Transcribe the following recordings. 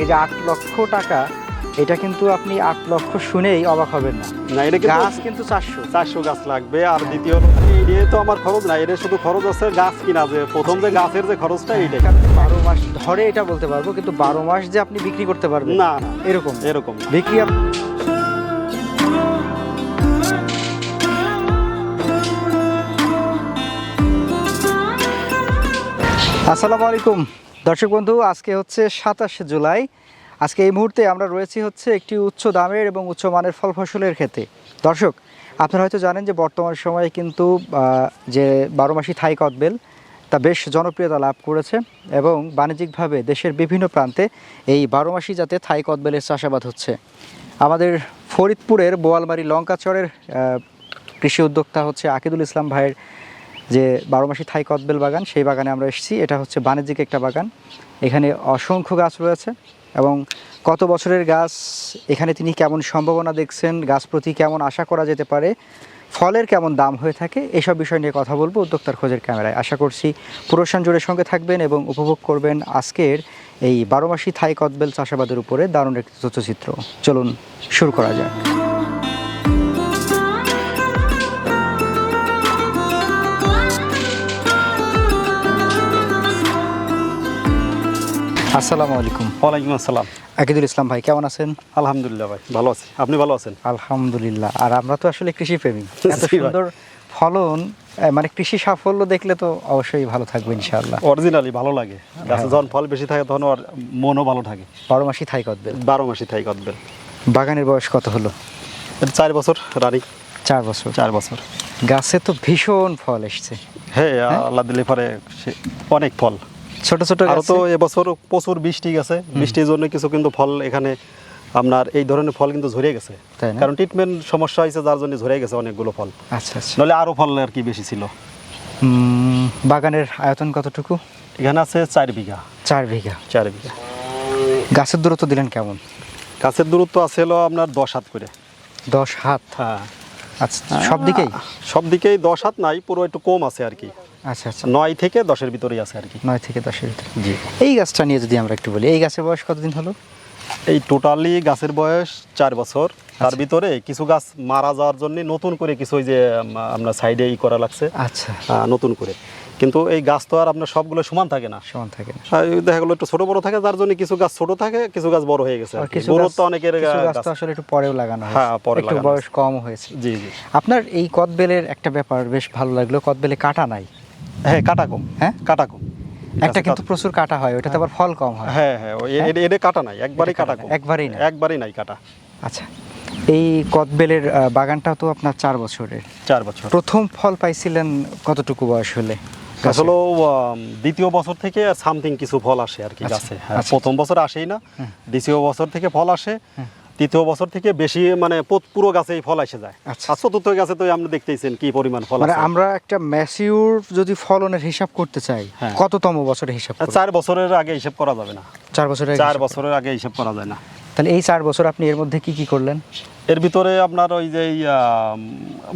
এই যে আট লক্ষ টাকা এটা কিন্তু আপনি আট লক্ষ শুনেই অবাক হবেন না। না এটা গাছ কিন্তু চারশো। চারশো গাছ লাগবে আর দ্বিতীয় এই তো আমার খরচ না এটা শুধু খরচ আছে গাছ কিনা যে প্রথম যে গাছের যে খরচটা এইটাই। বারো মাস ধরে এটা বলতে পারব কিন্তু বারো মাস যে আপনি বিক্রি করতে পারবেন না না এরকম। এরকম। বিক্রি আসসালামু আলাইকুম। দর্শক বন্ধু, আজকে হচ্ছে সাতাশে জুলাই। আজকে এই মুহূর্তে আমরা রয়েছি হচ্ছে একটি উচ্চ দামের এবং উচ্চ মানের ফল ফসলের ক্ষেত্রে। দর্শক, আপনারা হয়তো জানেন যে বর্তমান সময়ে কিন্তু যে বারো মাসি থাই কদবেল, তা বেশ জনপ্রিয়তা লাভ করেছে এবং বাণিজ্যিকভাবে দেশের বিভিন্ন প্রান্তে এই বারো মাসি যাতে থাই কদবেলের চাষাবাদ হচ্ছে। আমাদের ফরিদপুরের বোয়ালমারি লঙ্কাচরের কৃষি উদ্যোক্তা হচ্ছে আকিদুল ইসলাম ভাইয়ের যে বারো মাসি থাই কদবেল বাগান, সেই বাগানে আমরা এসেছি। এটা হচ্ছে বাণিজ্যিক একটা বাগান। এখানে অসংখ্য গাছ রয়েছে এবং কত বছরের গাছ, এখানে তিনি কেমন সম্ভাবনা দেখছেন, গাছ প্রতি কেমন আশা করা যেতে পারে, ফলের কেমন দাম হয়ে থাকে, এসব বিষয় নিয়ে কথা বলব উদ্যোক্তার খোঁজের ক্যামেরায়। আশা করছি পুরোশান জোরের সঙ্গে থাকবেন এবং উপভোগ করবেন আজকের এই বারো মাসি থাই কদবেল চাষাবাদের উপরে দারুণ একটি তথ্যচিত্র। চলুন, শুরু করা যাক। আসসালামু আলাইকুম। ওয়ালাইকুম আসসালাম। আকিদুল ইসলাম ভাই কেমন আছেন? আলহামদুলিল্লাহ ভাই ভালো আছি। আপনি ভালো আছেন? আলহামদুলিল্লাহ। আর আমরা তো আসলে কৃষি প্রেমী এত সুন্দর ফলন মানে কৃষি সাফল্য দেখলে তো অবশ্যই ভালো থাকবে ইনশাআল্লাহ। অরিজিনালি ভালো লাগে। গাছে যখন ফল বেশি থাকে তখন ওর মনও ভালো থাকে। বারো মাসি থাই কদবেল। বারো মাসি থাই কদবেল। বাগানের বয়স কত হলো? চার বছর রানি। চার বছর। চার বছর। গাছে তো ভীষণ ফল এসছে। হ্যাঁ? আল্লাহ দিলে পরে অনেক ফল। ছোট ছোট আরও তো এবছর প্রচুর বৃষ্টি গেছে। বৃষ্টির জন্য কিছু কিন্তু ফল এখানে আপনার এই ধরনের ফল কিন্তু ঝরে গেছে। কারণ ট্রিটমেন্ট সমস্যা হয়েছে যার জন্য ঝরে গেছে অনেকগুলো ফল। আচ্ছা আচ্ছা। নাহলে আরও ফল আর কি বেশি ছিল। বাগানের আয়তন কতটুকু? এখানে আছে চার বিঘা। চার বিঘা। চার বিঘা। গাছের দূরত্ব দিলেন কেমন? গাছের দূরত্ব আছে হলো আপনার দশ হাত করে। দশ হাত? হ্যাঁ। আচ্ছা সব দিকেই? সব দিকেই দশ হাত নাই পুরো একটু কম আছে আর কি। আচ্ছা আচ্ছা। নয় থেকে দশের ভিতরেই আছে আর কি। নয় থেকে দশের ভিতরে। জি। এই গাছটা নিয়ে যদি আমরা একটু বলি এই গাছের বয়স কতদিন হলো? এই টোটালি গাছের বয়স চার বছর। তার আচ্ছা। ভিতরে কিছু গাছ মারা যাওয়ার জন্য নতুন করে কিছু ওই যে আপনার সাইডে ই করা লাগছে। আচ্ছা। নতুন করে। কিন্তু এই গাছ তো আর আপনার সবগুলো সমান থাকে না। সমান থাকে না। দেখা গেলো একটু ছোট বড় থাকে যার জন্য কিছু গাছ ছোট থাকে কিছু গাছ বড় হয়ে গেছে গাছ তো অনেকের গাছ তো আসলে একটু পরেও লাগানো হ্যাঁ, পরে একটু বয়স কমও হয়েছে। জি জি। আপনার এই কদবেলের একটা ব্যাপার বেশ ভালো লাগল। কদবেলে কাটা নাই। হ্যাঁ কাটা কম হ্যাঁ? কাটা কম একটা কিন্তু প্রচুর কাটা হয় ওটাতে আবার ফল কম হয়। হ্যাঁ হ্যাঁ এটা কাটা নাই একবারই কাটা কম একবারেই নাই। একবারই নাই কাটা। আচ্ছা এই কদবেলের বাগানটা তো আপনার চার বছরের। চার বছর। প্রথম ফল পাইছিলেন কতটুকু বয়স হলে? আসলে দ্বিতীয় বছর থেকে সামথিং কিছু ফল আসে আর কি আচ্ছা, গাছে। হ্যাঁ, আচ্ছা, প্রথম বছর আসেই না দ্বিতীয় বছর থেকে ফল আসে। তৃতীয় বছর থেকে বেশি মানে পুরো গাছে ফল এসে যায়। আচ্ছা। আর চতুর্থ গাছে তো আপনি দেখতেইছেন কি পরিমাণ ফল মানে আমরা একটা ম্যাসিউর যদি ফলনের হিসাব করতে চাই হ্যাঁ। কততম বছরের হিসাব চার বছরের আগে হিসাব করা যাবে না। চার বছরের চার বছরের আগে হিসাব করা যায় না। তাহলে এই চার বছর আপনি এর মধ্যে কি কি করলেন? এর ভিতরে আপনার ওই যে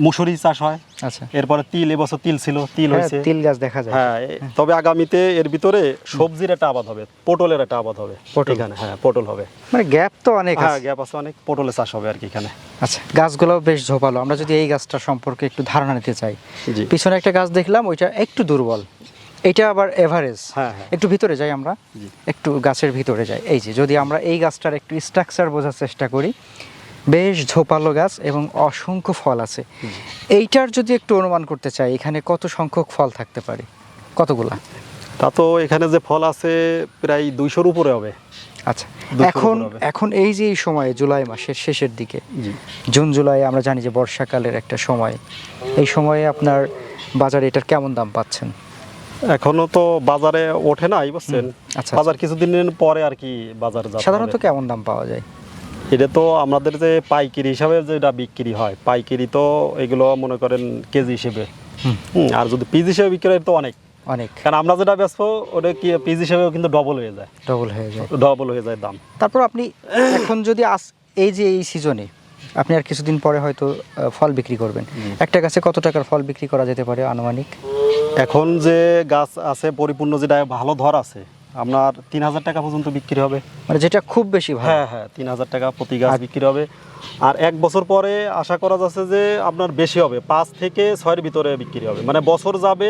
মুসুরি চাষ হয়। আচ্ছা। এরপরে তিল এবছর তিল ছিল তিল হ্যাঁ, হয়েছে। তিল গাছ দেখা যায়। হ্যাঁ তবে আগামীতে এর ভিতরে সবজির একটা আবাদ হবে পটলের একটা আবাদ হবে। পটল। এখানে হ্যাঁ পটল হবে। মানে গ্যাপ তো অনেক হ্যাঁ গ্যাপ আছে অনেক পটলের চাষ হবে আর কি এখানে। আচ্ছা গাছগুলো বেশ ঝোপালো। আমরা যদি এই গাছটা সম্পর্কে একটু ধারণা নিতে চাই। পিছনে একটা গাছ দেখলাম ওইটা একটু দুর্বল। এটা আবার এভারেজ। হ্যাঁ, হ্যাঁ। একটু ভিতরে যাই আমরা। একটু গাছের ভিতরে যাই। এই যে যদি আমরা এই গাছটার একটু স্ট্রাকচার বোঝার চেষ্টা করি বেশ ঝোপালো গাছ এবং অসংখ্য ফল আছে। এইটার যদি একটু অনুমান করতে চাই এখানে কত সংখ্যক ফল থাকতে পারে? কতগুলা? তা তো এখানে যে ফল আছে প্রায় দুইশোর উপরে হবে। আচ্ছা এখন এখন এই যে এই সময়ে জুলাই মাসের শেষের দিকে জুন জুলাই আমরা জানি যে বর্ষাকালের একটা সময়। এই সময়ে আপনার বাজারে এটার কেমন দাম পাচ্ছেন? এখনও তো বাজারে ওঠে নাই বুঝছেন আচ্ছা, বাজার কিছুদিন পরে আর কি বাজার যাবে সাধারণত কেমন দাম পাওয়া যায়? এটা তো আমাদের যে পাইকারি হিসাবে যেটা বিক্রি হয় পাইকারি তো এগুলো মনে করেন কেজি হিসেবে। আর যদি পিস হিসেবে বিক্রি হয় তো অনেক। অনেক। কারণ আমরা যেটা বেচবো ওটা কি পিস হিসেবেও কিন্তু ডবল হয়ে যায়। ডবল হয়ে যায়। ডবল হয়ে যায় দাম। তারপর আপনি এখন যদি আস এই যে এই সিজনে আপনি আর কিছুদিন পরে হয়তো ফল বিক্রি করবেন। একটা গাছে কত টাকার ফল বিক্রি করা যেতে পারে আনুমানিক? এখন যে গাছ আছে পরিপূর্ণ যেটা ভালো ধর আছে আপনার তিন হাজার টাকা পর্যন্ত বিক্রি হবে। মানে যেটা খুব বেশি ভালো। হ্যাঁ হ্যাঁ তিন হাজার টাকা প্রতি গাছ বিক্রি হবে। আর এক বছর পরে আশা করা যাচ্ছে যে আপনার বেশি হবে পাঁচ থেকে ছয়ের ভিতরে বিক্রি হবে। মানে বছর যাবে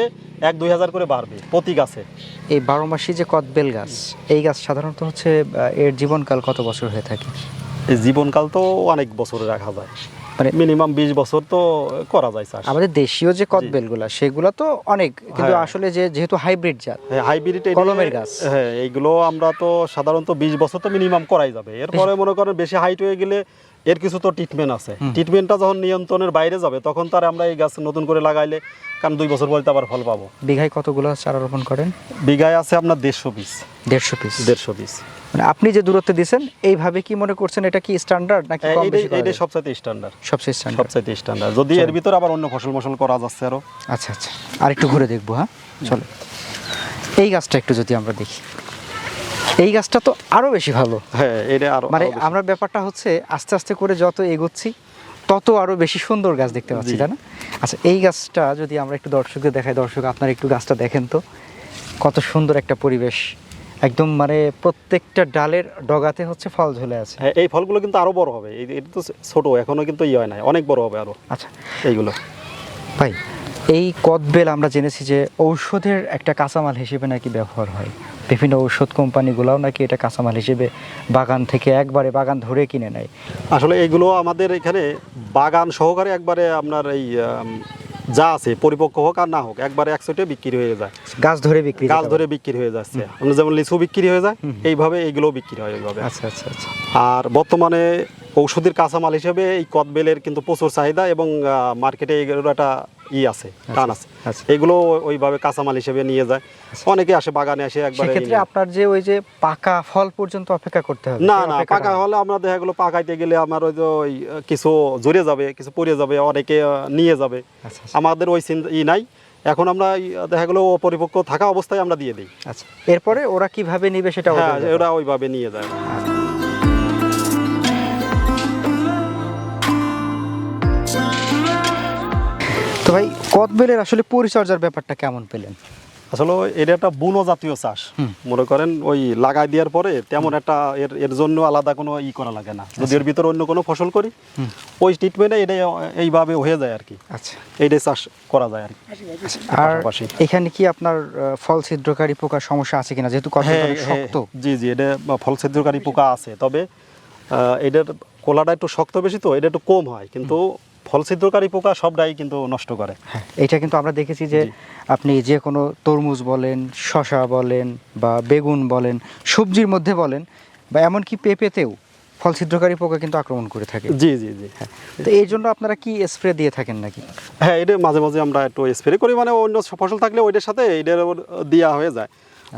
এক দুই হাজার করে বাড়বে প্রতি গাছে। এই বারো মাসি যে কদবেল গাছ এই গাছ সাধারণত হচ্ছে এর জীবনকাল কত বছর হয়ে থাকে? জীবনকাল তো অনেক বছরে রাখা যায়। মানে মিনিমাম বিশ বছর তো করা যায় চাষ আমাদের দেশীয় যে কদবেলগুলা সেগুলো তো অনেক। কিন্তু হ্যাঁ। আসলে যে যেহেতু হাইব্রিড জাত হাইব্রিড কলমের গাছ। হ্যাঁ এইগুলো আমরা তো সাধারণত বিশ বছর তো মিনিমাম করাই যাবে। এরপরে মনে করেন বেশি হাইট হয়ে গেলে এর কিছু তো ট্রিটমেন্ট আছে। ট্রিটমেন্টটা যখন নিয়ন্ত্রণের বাইরে যাবে তখন তার আমরা এই গাছ নতুন করে লাগাইলে কারণ দুই বছর পরে তো আবার ফল পাবো। বিঘায় কতগুলো চারা রোপণ করেন? বিঘায় আছে আপনার দেড়শো পিস। দেড়শো পিস? দেড়শো পিস। মানে আপনি যে দূরত্বে দিছেন এইভাবে কি মনে করছেন এটা কি স্ট্যান্ডার্ড নাকি কম এইটাই বেশি এইটাই সবচাইতে স্ট্যান্ডার্ড সবচেয়ে স্ট্যান্ডার্ড সবচাইতে স্ট্যান্ডার্ড যদি এর ভিতরে আবার অন্য ফসল মশল করা যাচ্ছে আরও। আচ্ছা আচ্ছা। আর একটু ঘুরে দেখব হ্যাঁ? চলো। এই গাছটা একটু যদি আমরা দেখি। এই গাছটা তো আরও বেশি ভালো। হ্যাঁ এটা আরও মানে আমরা ব্যাপারটা হচ্ছে আস্তে আস্তে করে যত এগোচ্ছি তত আরও বেশি সুন্দর গাছ দেখতে পাচ্ছি তাই না? আচ্ছা এই গাছটা যদি আমরা একটু দর্শকদের দেখাই দর্শক আপনার একটু গাছটা দেখেন তো। কত সুন্দর একটা পরিবেশ। একদম মানে প্রত্যেকটা ডালের ডগাতে হচ্ছে ফল ঝুলে আছে। হ্যাঁ এই ফলগুলো কিন্তু আরও বড় হবে। এটা তো ছোট এখনও কিন্তু ইয়ে হয় নাই। অনেক বড় হবে আরও। আচ্ছা। এইগুলো। ভাই এই কদবেল আমরা জেনেছি যে ঔষধের একটা কাঁচামাল হিসেবে নাকি ব্যবহার হয়। বিভিন্ন ঔষধ কোম্পানিগুলোও নাকি এটা কাঁচামাল হিসেবে বাগান থেকে একবারে বাগান ধরে কিনে নেয়। আসলে এইগুলো আমাদের এখানে বাগান সহকারে একবারে আপনার এই যা আছে পরিপক্ক হোক আর না হোক একবারে একশোটে বিক্রি হয়ে যায়। গাছ ধরে বিক্রি গাছ ধরে বিক্রি হয়ে যাচ্ছে। আমরা যেমন লিচু বিক্রি হয়ে যায় এইভাবে এইগুলো বিক্রি হয় এইভাবে। আচ্ছা আচ্ছা আচ্ছা। আর বর্তমানে ঔষধের কাঁচামাল হিসেবে এই কদবেলের কিন্তু প্রচুর চাহিদা এবং মার্কেটে এগুলো একটা ই আছে টান আছে। আচ্ছা। এগুলো ওইভাবে কাঁচামাল হিসেবে নিয়ে যায়। অনেকে আসে বাগানে আসে একবারে সেক্ষেত্রে আপনার যে ওই যে পাকা ফল পর্যন্ত অপেক্ষা করতে হবে না না পাকা হলে আমরা দেখা গেলো পাকাইতে গেলে আমার ওই যে ওই কিছু জড়িয়ে যাবে কিছু পড়ে যাবে অনেকে নিয়ে যাবে। আচ্ছা আচ্ছা, আমাদের ওই চিন্তা ই নাই। এখন আমরা দেখা গেলো অপরিপক্ক থাকা অবস্থায় আমরা দিয়ে দিই। আচ্ছা। এরপরে ওরা কীভাবে নিবে সেটা হ্যাঁ। ওরা ওইভাবে নিয়ে যায়। তো ভাই কদবেলের আসলে পরিচর্যার ব্যাপারটা কেমন পেলেন? আসলে এটা একটা বুনো জাতীয় চাষ। মনে করেন ওই লাগাই দেওয়ার পরে তেমন একটা এর এর জন্য আলাদা কোনো ই করা লাগে না। যদি এর ভিতরে অন্য কোনো ফসল করি। ওই ট্রিটমেন্টে এটা এইভাবে হয়ে যায় আর কি। আচ্ছা। এইটাই চাষ করা যায় আর কি। আর এখানে কি আপনার ফল ছিদ্রকারী পোকার সমস্যা আছে কিনা? যেহেতু হ্যাঁ, অনেক হ্যাঁ, শক্ত জি জি এটা ফল ছিদ্রকারী পোকা আছে। তবে এটার কোলাটা একটু শক্ত বেশি তো এটা একটু কম হয়। কিন্তু ফল ছিদ্রকারী পোকা সবটাই কিন্তু নষ্ট করে। হ্যাঁ এটা কিন্তু আমরা দেখেছি যে আপনি যে কোনো তরমুজ বলেন শশা বলেন বা বেগুন বলেন সবজির মধ্যে বলেন বা এমনকি পেঁপেতেও ফল ছিদ্রকারী পোকা কিন্তু আক্রমণ করে থাকে। জি জি জি। হ্যাঁ তো এই জন্য আপনারা কি স্প্রে দিয়ে থাকেন নাকি? হ্যাঁ এটা মাঝে মাঝে আমরা একটু স্প্রে করি মানে অন্য ফসল থাকলে ওইটার সাথে এটার দেওয়া হয়ে যায়।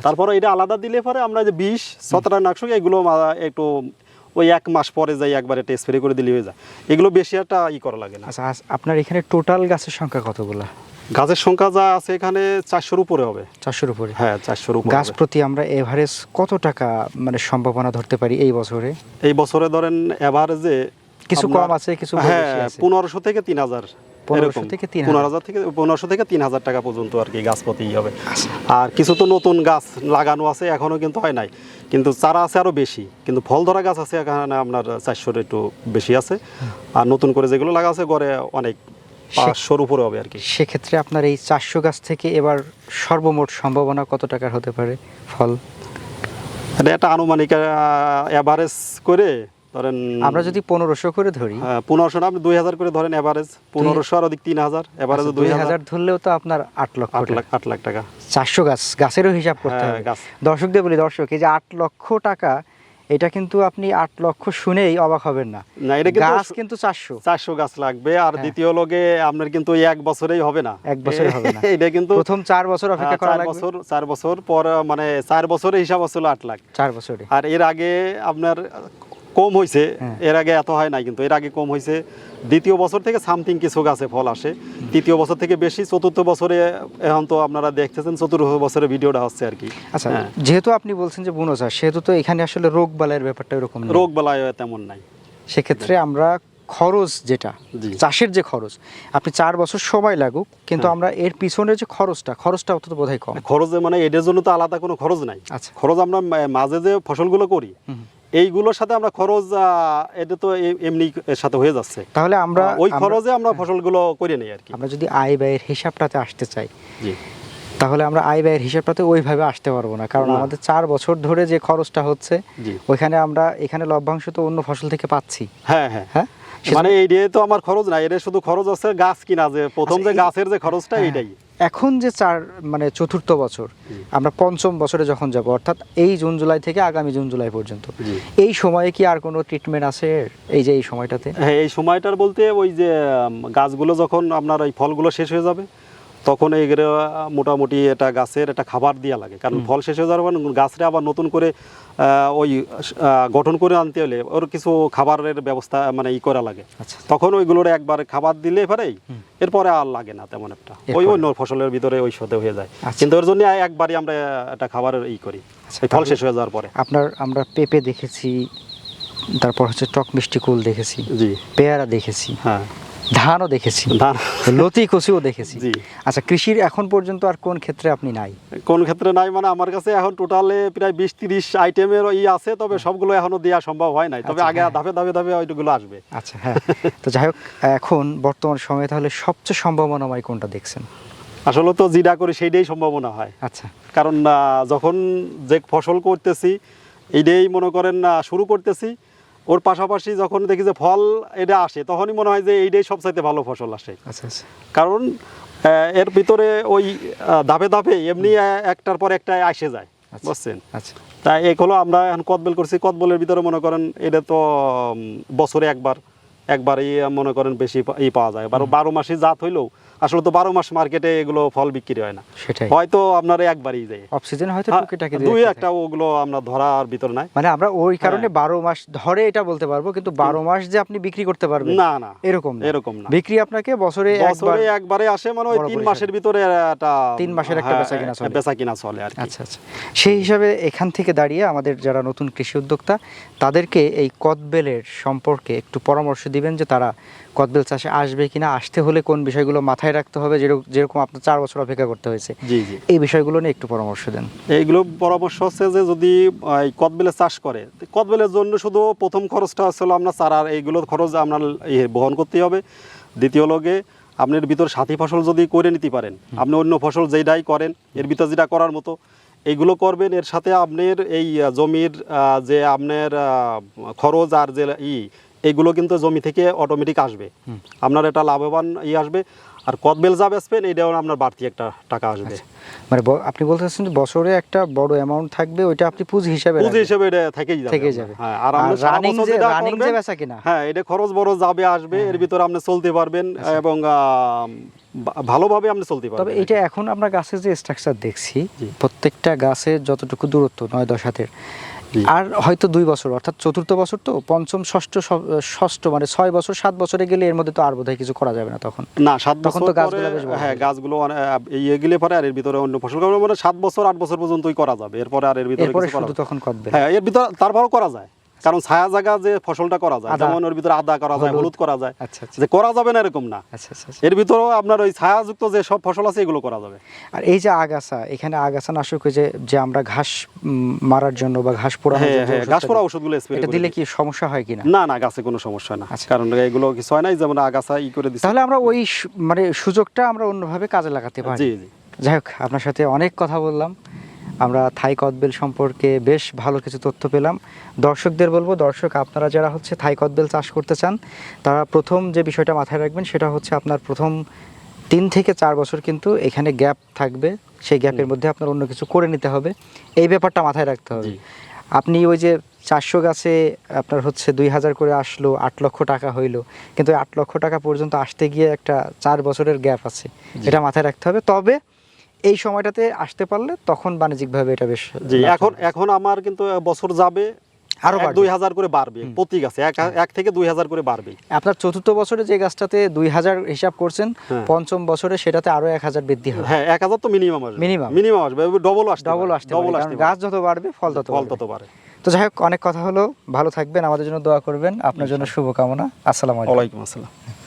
তারপরে এটা আলাদা দিলে পরে আমরা যে বিষ ছত্রাকনাশক এগুলো একটু ওই এক মাস পরে যাই একবার এটা স্প্রে করে দিলে হয়ে যায়। এগুলো বেশি একটা ই করা লাগে না। আচ্ছা আপনার এখানে টোটাল গাছের সংখ্যা কতগুলো? গাছের সংখ্যা যা আছে এখানে চারশোর উপরে হবে। চারশোর উপরে? হ্যাঁ চারশোর উপরে গাছ প্রতি আমরা এভারেজ কত টাকা মানে সম্ভাবনা ধরতে পারি এই বছরে? এই বছরে ধরেন এভারেজে কিছু কম আছে কিছু হ্যাঁ পনেরোশো থেকে তিন হাজার। 1500 থেকে পনেরো হাজার থেকে পনেরোশো থেকে তিন হাজার টাকা পর্যন্ত আর কি গাছ প্রতি হবে। আচ্ছা। আর কিছু তো নতুন গাছ লাগানো আছে এখনও কিন্তু হয় নাই। কিন্তু চারা আছে আরও বেশি কিন্তু ফল ধরা গাছ আছে এখানে আপনার চারশোর একটু বেশি আছে। আর নতুন করে যেগুলো লাগা আছে গড়ে অনেক পাঁচশোর উপরে হবে আর কি। সেক্ষেত্রে আপনার এই চারশো গাছ থেকে এবার সর্বমোট সম্ভাবনা কত টাকার হতে পারে ফল? এটা একটা আনুমানিক অ্যাভারেজ করে ধরেন আমরা যদি পনেরোশো করে ধরি। পনেরোশো না আপনি দুই হাজার করে ধরেন পনেরোশো আর ওদিক তিন হাজার আচ্ছা, দুই দুই হাজার হাজার ধরলেও তো আপনার আট লক্ষ আট লাখ আট লাখ টাকা। চারশো গাছ গাছেরও হিসাব করতে হ্যাঁ, হবে। দর্শকদের বলি দর্শক এই যে আট লক্ষ টাকা এটা কিন্তু আপনি আট লক্ষ শুনেই অবাক হবেন না। না এটা গাছ কিন্তু চারশো। চারশো গাছ লাগবে আর হ্যাঁ। দ্বিতীয় লগে আপনার কিন্তু এক বছরেই হবে না। এক বছরে হবে না। এটা কিন্তু প্রথম চার বছর অপেক্ষা হ্যাঁ, করা লাগবে। বছর চার বছর পর মানে চার বছরে হিসাব আসলে আট লাখ। চার বছরে। আর এর আগে আপনার কম হয়েছে হ্যাঁ। এর আগে এত হয় নাই কিন্তু এর আগে কম হয়েছে দ্বিতীয় বছর থেকে সামথিং কিছু গাছে ফল আসে তৃতীয় বছর থেকে বেশি চতুর্থ বছরে এখন তো আপনারা দেখতেছেন চতুর্থ বছরে ভিডিওটা হচ্ছে আর কি আচ্ছা হ্যাঁ। যেহেতু আপনি বলছেন যে বুনো চাষ সেহেতু তো এখানে আসলে রোগ বালাইয়ের ব্যাপারটা এরকম রোগ বালায় তেমন নাই সেক্ষেত্রে আমরা খরচ যেটা চাষের যে খরচ আপনি চার বছর সময় লাগুক কিন্তু হ্যাঁ। আমরা এর পিছনের যে খরচটা খরচটা অত বোধহয় কম খরচে মানে এদের জন্য তো আলাদা কোনো খরচ নাই আচ্ছা। খরচ আমরা মাঝে যে ফসলগুলো করি। এইগুলোর সাথে আমরা খরচ এটা তো এমনি সাথে হয়ে যাচ্ছে। তাহলে আমরা ওই খরচে আমরা ফসলগুলো করে নিই আর কি। আমরা যদি আয় ব্যয়ের হিসাবটাতে আসতে চাই জি। তাহলে আমরা আয় ব্যয়ের হিসাবটাতে ওইভাবে আসতে পারব না। কারণ আমাদের চার বছর ধরে যে খরচটা হচ্ছে ওইখানে আমরা এখানে লভ্যাংশ তো অন্য ফসল থেকে পাচ্ছি। হ্যাঁ হ্যাঁ। হ্যাঁ? মানে এই দিয়ে তো আমার খরচ নাই এর শুধু খরচ আছে গাছ কিনা যে প্রথম আচ্ছা, যে গাছের যে খরচটা হ্যাঁ। এইটাই এখন যে চার মানে চতুর্থ বছর আমরা পঞ্চম বছরে যখন যাব অর্থাৎ এই জুন জুলাই থেকে আগামী জুন জুলাই পর্যন্ত এই সময়ে কি আর কোনো ট্রিটমেন্ট আছে? এই যে এই সময়টাতে? হ্যাঁ এই সময়টার বলতে ওই যে গাছগুলো যখন আপনার ওই ফলগুলো শেষ হয়ে যাবে তখন এইগুলো মোটামুটি এটা গাছের একটা খাবার দেওয়া লাগে। কারণ ফল শেষ হয়ে যাওয়ার পর গাছরে আবার নতুন করে ওই গঠন করে আনতে হলে ওর কিছু খাবারের ব্যবস্থা মানে ই করা লাগে। আচ্ছা। তখন ওইগুলোর একবার খাবার দিলে পরেই এরপরে আর লাগে না তেমন একটা। ওই? অন্য ফসলের ভিতরে ওই সাথে হয়ে যায়। আচ্ছা। কিন্তু ওর জন্য একবারই আমরা একটা খাবারের ই করি। আচ্ছা, ফল শেষ হয়ে যাওয়ার পরে। আপনার আমরা পেঁপে দেখেছি তারপর হচ্ছে টক মিষ্টি কুল দেখেছি জি। পেয়ারা দেখেছি। হ্যাঁ। ধানও দেখেছি। ধান। লতি কচুও দেখেছি। আচ্ছা কৃষির এখন পর্যন্ত আর কোন ক্ষেত্রে আপনি নাই? কোন ক্ষেত্রে নাই মানে আমার কাছে এখন টোটালে প্রায় বিশ তিরিশ আইটেমের ই আছে তবে সবগুলো এখনও দেওয়া সম্ভব হয় নাই। তবে আচ্ছা, আগে হ্যাঁ। ধাপে ধাপে ধাপে ওইগুলো আসবে। আচ্ছা হ্যাঁ। তো যাই হোক এখন বর্তমান সময়ে তাহলে সবচেয়ে সম্ভাবনাময় কোনটা দেখছেন? আসলে তো যেটা করে সেইটাই সম্ভাবনা হয়। আচ্ছা। কারণ যখন যে ফসল করতেছি এইটাই মনে করেন শুরু করতেছি। ওর পাশাপাশি যখন দেখি যে ফল এটা আসে তখনই মনে হয় যে এইটাই সবচাইতে ভালো ফসল আসে। আচ্ছা আচ্ছা। কারণ এর ভিতরে ওই ধাপে ধাপে এমনি একটার পর একটা আসে যায় আচ্ছা। বুঝছেন? আচ্ছা। তাই এক হলো আমরা এখন কদবেল করছি। কদবেলের ভিতরে মনে করেন এটা তো বছরে একবার একবারই মনে করেন বেশি ই পাওয়া যায়। বারো বারো মাসে জাত হইলেও আসলে তো বারো মাস মার্কেটে এগুলো ফল বিক্রি হয় না। সেটাই। হয়তো আপনার একবারই যায় অক্সিজেন হয়তো হ্যাঁ, টুকিটাকি দুই একটা ওগুলো আমরা ধরার ভিতরে নাই। মানে আমরা ওই কারণে হ্যাঁ। বারো মাস ধরে এটা বলতে পারব কিন্তু বারো মাস যে আপনি বিক্রি করতে পারবেন না না এরকম এরকম না। বিক্রি আপনাকে বছরে বছরে একবারে আসে মানে ওই তিন মাসের ভিতরে একটা তিন মাসের একটা হ্যাঁ, বেচাকেনা চলে। বেচা কিনা চলে আর আচ্ছা আচ্ছা। সেই হিসাবে এখান থেকে দাঁড়িয়ে আমাদের যারা নতুন কৃষি উদ্যোক্তা তাদেরকে এই কদবেলের সম্পর্কে একটু পরামর্শ দিবেন যে তারা কদবেল চাষে আসবে কিনা আসতে হলে কোন বিষয়গুলো মাথায় রাখতে হবে যেরকম আপনার চার বছর অপেক্ষা করতে হয়েছে। জি জি। এই বিষয়গুলো নিয়ে একটু পরামর্শ দেন। এইগুলো পরামর্শ হচ্ছে যে যদি কদবেলে চাষ করে কদবেলের জন্য শুধু প্রথম খরচটা হচ্ছিল আপনার চারার এইগুলোর খরচ আপনার বহন করতে হবে। দ্বিতীয় লগে আপনার ভিতর সাথী ফসল যদি করে নিতে পারেন আপনি অন্য ফসল যেটাই করেন এর ভিতর যেটা করার মতো এইগুলো করবেন এর সাথে আপনার এই জমির যে আপনার খরচ আর যে ই এইগুলো কিন্তু জমি থেকে অটোমেটিক আসবে। আপনার এটা লাভবান ই আসবে। আর কদবেল যা বেচবেন এটাও আপনার বাড়তি একটা টাকা আসবে মানে আপনি বলতে চাচ্ছেন যে বছরে একটা বড় অ্যামাউন্ট থাকবে ওইটা আপনি পুঁজি হিসাবে পুঁজি। হিসেবে এটা থেকেই যাবে থেকেই যাবে। হ্যাঁ আর সারা রানিং যে রানিং যে বেচা কিনা হ্যাঁ এটা খরচ বড় যাবে আসবে এর ভিতরে আপনি চলতে পারবেন আচ্ছা। এবং ভালোভাবে আপনি চলতে পারবেন তবে এটা এখন আমরা গাছের যে স্ট্রাকচার দেখছি প্রত্যেকটা গাছের যতটুকু দূরত্ব নয় দশ হাতের। আর হয়তো দুই বছর অর্থাৎ চতুর্থ বছর তো পঞ্চম ষষ্ঠ ষষ্ঠ মানে ছয় বছর সাত বছরে গেলে এর মধ্যে তো আর বোধহয় কিছু করা যাবে না তখন। না সাত তখন বছর তো গাছগুলো হ্যাঁ গাছগুলো ইয়ে গেলে পরে আর এর ভিতরে অন্য ফসল মানে সাত বছর আট বছর পর্যন্তই করা যাবে এরপরে আর এর ভিতরে। তখন করবে হ্যাঁ এর ভিতরে তারপরও করা যায়। কারণ ছায়া জায়গা যে ফসলটা করা যায় যেমন ওর ভিতরে আদা করা যায় হলুদ। করা যায় আচ্ছা আচ্ছা। যে করা যাবে না এরকম না। আচ্ছা। এর ভিতরেও আপনার ওই ছায়াযুক্ত যে সব ফসল আছে এগুলো করা যাবে। আর এই যে আগাছা এখানে আগাছা নাশক যে যে আমরা ঘাস মারার জন্য বা ঘাস পোড়ানোর হ্যাঁ হ্যাঁ ঘাস পোড়া ওষুধগুলো স্প্রে এটা দিলে কি সমস্যা হয় কিনা? না না গাছে কোনো সমস্যা না। কারণ এগুলো কিছু হয় নাই যেমন আগাছা ই করে দিচ্ছে তাহলে আমরা ওই মানে সুযোগটা আমরা অন্যভাবে কাজে লাগাতে পারি। জি জি। যাই হোক আপনার সাথে অনেক কথা বললাম। আমরা থাই কদবেল সম্পর্কে বেশ ভালো কিছু তথ্য পেলাম। দর্শকদের বলব দর্শক আপনারা যারা হচ্ছে থাই কদবেল চাষ করতে চান তারা প্রথম যে বিষয়টা মাথায় রাখবেন সেটা হচ্ছে আপনার প্রথম তিন থেকে চার বছর কিন্তু এখানে গ্যাপ থাকবে। সেই গ্যাপের মধ্যে আপনার অন্য কিছু করে নিতে হবে। এই ব্যাপারটা মাথায় রাখতে হবে। আপনি ওই যে চারশো গাছে আপনার হচ্ছে দুই হাজার করে আসলো আট লক্ষ টাকা হইল কিন্তু আট লক্ষ টাকা পর্যন্ত আসতে গিয়ে একটা চার বছরের গ্যাপ আছে। এটা মাথায় রাখতে হবে। তবে এই সময়টাতে আসতে পারলে তখন বাণিজ্যিকভাবে এটা বেশ জি এখন এখন আমার কিন্তু বছর যাবে আরও দুই হাজার করে বাড়বে প্রতি গাছে এক এক থেকে দুই হাজার করে বাড়বে। আপনার চতুর্থ বছরে যে গাছটাতে দুই হাজার হিসাব করছেন হ্যাঁ। পঞ্চম বছরে সেটাতে আরও এক হাজার বৃদ্ধি হবে। হ্যাঁ এক হাজার তো মিনিমাম আসবে। Minimum। মিনিমাম আসবে ডবল আসবে ডবল আসতে ডবল কারণ গাছ যত বাড়বে ফল তত ফল তত পারে তো যাই হোক অনেক কথা হলো ভালো থাকবেন আমাদের জন্য দোয়া করবেন আপনার জন্য শুভকামনা আসসালামু আলাইকুম। আসসালাম।